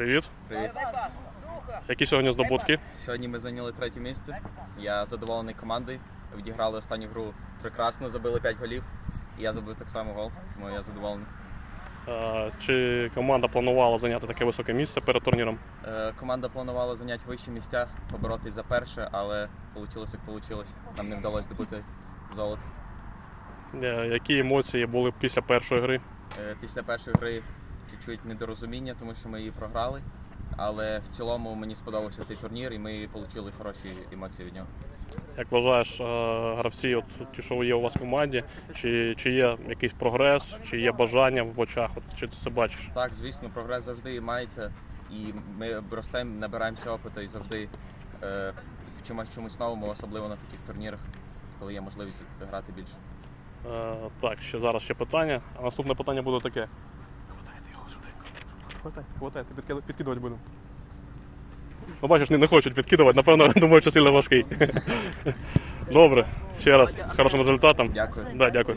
Привіт. Привіт. Які сьогодні здобутки? Сьогодні ми зайняли третє місце. Я задоволений командою. Відіграли останню гру прекрасно, забили 5 голів. І я забив так само гол, тому я задоволений. Е, Чи команда планувала зайняти таке високе місце перед турніром? Е, команда планувала зайняти вищі місця, поборотись за перше, але вийшло як вийшло. Нам не вдалося добути золото. Е, Які емоції були після першої гри? Е, Після першої гри чуть-чуть недорозуміння, тому що ми її програли. Але в цілому мені сподобався цей турнір і ми отримали хороші емоції від нього. Як вважаєш, е, гравці, от ті, що є у вас в команді, чи, чи є якийсь прогрес, чи є бажання в очах? От, чи ти це бачиш? Так, звісно, прогрес завжди мається, і ми ростемо, набираємося опиту і завжди е, вчимось чомусь новому, особливо на таких турнірах, коли є можливість грати більше. Е, Так, ще зараз ще питання. А наступне питання буде таке. Хватай, хватай, ти підкид- підкидувати будемо. Ну, бачиш, не, не хочуть підкидувати, напевно, думаю, що сильно важкий. Добре, ще раз з хорошим результатом. Дякую. Да, дякую.